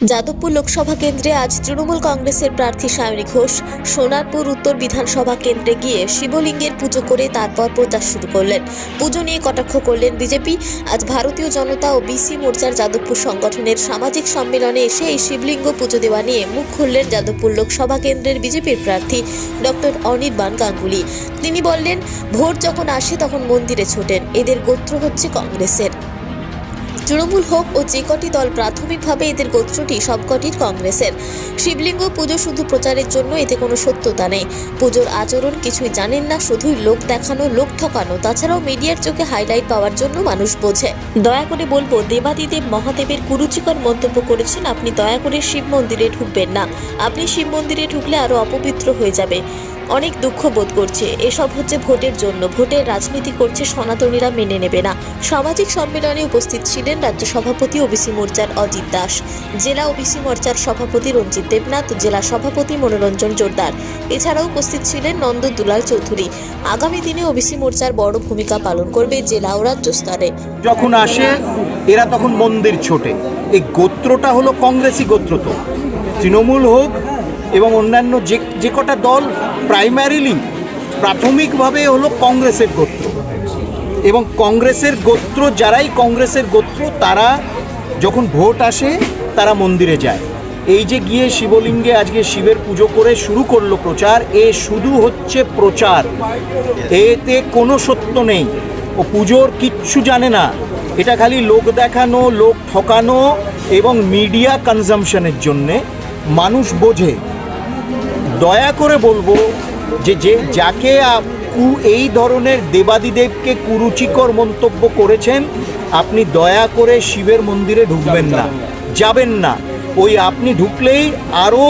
যাদবপুর লোকসভা কেন্দ্রে আজ তৃণমূল কংগ্রেসের প্রার্থী সায়নী ঘোষ সোনারপুর উত্তর বিধানসভা কেন্দ্রে গিয়ে শিবলিঙ্গের পুজো করে তারপর প্রচার শুরু করলেন। পুজো নিয়ে কটাক্ষ করলেন বিজেপি। আজ ভারতীয় জনতা ও বিসি মোর্চার যাদবপুর সংগঠনের সামাজিক সম্মেলনে এসে এই শিবলিঙ্গ পুজো দেওয়া নিয়ে মুখ খুললেন যাদবপুর লোকসভা কেন্দ্রের বিজেপির প্রার্থী ডক্টর অনির্বাণ গাঙ্গুলি। তিনি বললেন, ভোট যখন আসে তখন মন্দিরে ছোটেন, এদের গোত্র হচ্ছে কংগ্রেসের। তৃণমূল হোক ও যে কটি দল প্রাথমিকভাবে এদের গোত্রটি সবকটির কংগ্রেসের। শিবলিঙ্গ পুজো শুধু প্রচারের জন্য এতে কোনো সত্যতা নেই। পুজোর আচরণ কিছুই জানেন না, শুধুই লোক দেখানো, লোক ঠকানো। তাছাড়াও মিডিয়ার চোখে হাইলাইট পাওয়ার জন্য মানুষ বোঝে। দয়া করে বলব, দেবাদিদেব মহাদেবের কুরুচিকর মন্তব্য করেছেন, আপনি দয়া করে শিব মন্দিরে ঢুকবেন না। আপনি শিব মন্দিরে ঢুকলে আরও অপবিত্র হয়ে যাবে। অনেক দুঃখ বোধ করছে। এসব হচ্ছে ভোটের জন্য। ভোটের রাজনীতি করছে সনাতনীরা মেনে নেবে না। সামাজিক সম্মেলনে উপস্থিত ছিলেন রাজ্য সভাপতি ওবিসি মোর্চার অজিত দাস, জেলা ওবিসি মোর্চার সভাপতি রঞ্জিত দেবনাথ, জেলা সভাপতি মনোরঞ্জন জোরদার। এছাড়াও উপস্থিত ছিলেন নন্দ দুলাল চৌধুরী। আগামী দিনে ওবিসি মোর্চার বড় ভূমিকা পালন করবে জেলা ও রাজ্য স্তরে। যখন আসে, এরা তখন মন্দির ছোটে। এই গোত্রটা হলো কংগ্রেসি গোত্র তো। তৃণমূল হোক এবং অন্যান্য যে যে কটা দল প্রাইমারিলি প্রাথমিকভাবে হলো কংগ্রেসের গোত্র। এবং কংগ্রেসের গোত্র, যারাই কংগ্রেসের গোত্র, তারা যখন ভোট আসে, তারা মন্দিরে যায়। এই যে গিয়ে শিবলিঙ্গে আজকে শিবের পুজো করে শুরু করল প্রচার, এ শুধু হচ্ছে প্রচার। এতে কোনো সত্য নেই। ও পুজোর কিচ্ছু জানে না। এটা খালি লোক দেখানো, লোক ঠকানো এবং মিডিয়া কনজামশনের জন্যে মানুষ বোঝে। দয়া করে বলব যে যে যাকে এই ধরনের দেবাদিদেবকে কুরুচিকর মন্তব্য করেছেন, আপনি দয়া করে শিবের মন্দিরে ঢুকবেন না। যাবেন না। ওই আপনি ঢুকলেই আরও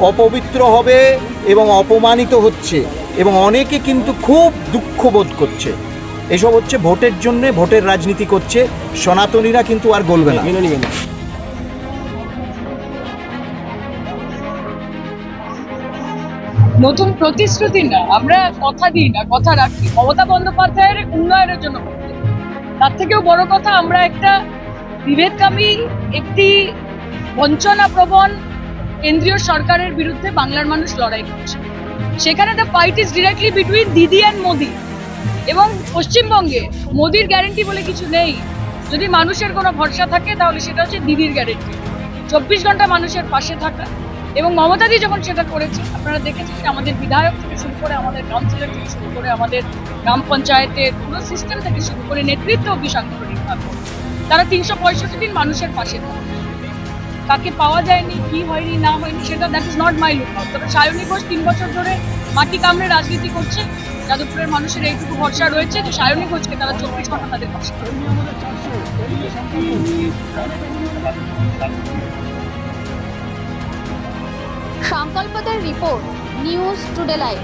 অপবিত্র হবে এবং অপমানিত হচ্ছে এবং অনেকে কিন্তু খুব দুঃখ বোধ করছে। এসব হচ্ছে ভোটের জন্য, ভোটের রাজনীতি করছে। সনাতনীরা কিন্তু আর গলবে না। নতুন প্রতিশ্রুতি না, আমরা কথা দিই না, কথা রাখি। মমতা বন্দ্যোপাধ্যায়ের উন্নয়নের জন্য তার থেকেও বড় কথা, আমরা একটা বিভেদকামী একটি বঞ্চনা প্রবণ কেন্দ্রীয় সরকারের বিরুদ্ধে বাংলার মানুষ লড়াই করছে। সেখানে the fight is directly between Didi and Modi. এবং পশ্চিমবঙ্গে মোদির গ্যারেন্টি বলে কিছু নেই। যদি মানুষের কোনো ভরসা থাকে, তাহলে সেটা হচ্ছে দিদির গ্যারেন্টি চব্বিশ ঘণ্টা মানুষের পাশে থাকা। এবং মমতাদি যখন সেটা করেছে, আপনারা দেখেছেন যে আমাদের বিধায়ক থেকে শুরু করে আমাদের কাউন্সিলর থেকে শুরু করে আমাদের গ্রাম পঞ্চায়েতের পুরো সিস্টেম থেকে শুরু করে নেতৃত্ব অব্দি সাংগঠনিকভাবে তারা তিনশো পঁয়ষট্টি দিন মানুষের পাশে থাকে। কাকে পাওয়া যায়নি, কি হয়নি, না হয়নি, সেটা that is not my look. তবে সায়নী ঘোষ তিন বছর ধরে মাটি কামড়ে রাজনীতি করছে। যাদবপুরের মানুষের এইটুকু ভরসা রয়েছে যে সায়নী ঘোষকে তারা চব্বিশ ঘণ্টা তাদের পাশে। সংকল্পদের রিপোর্ট নিউজ টুডে লাইভ।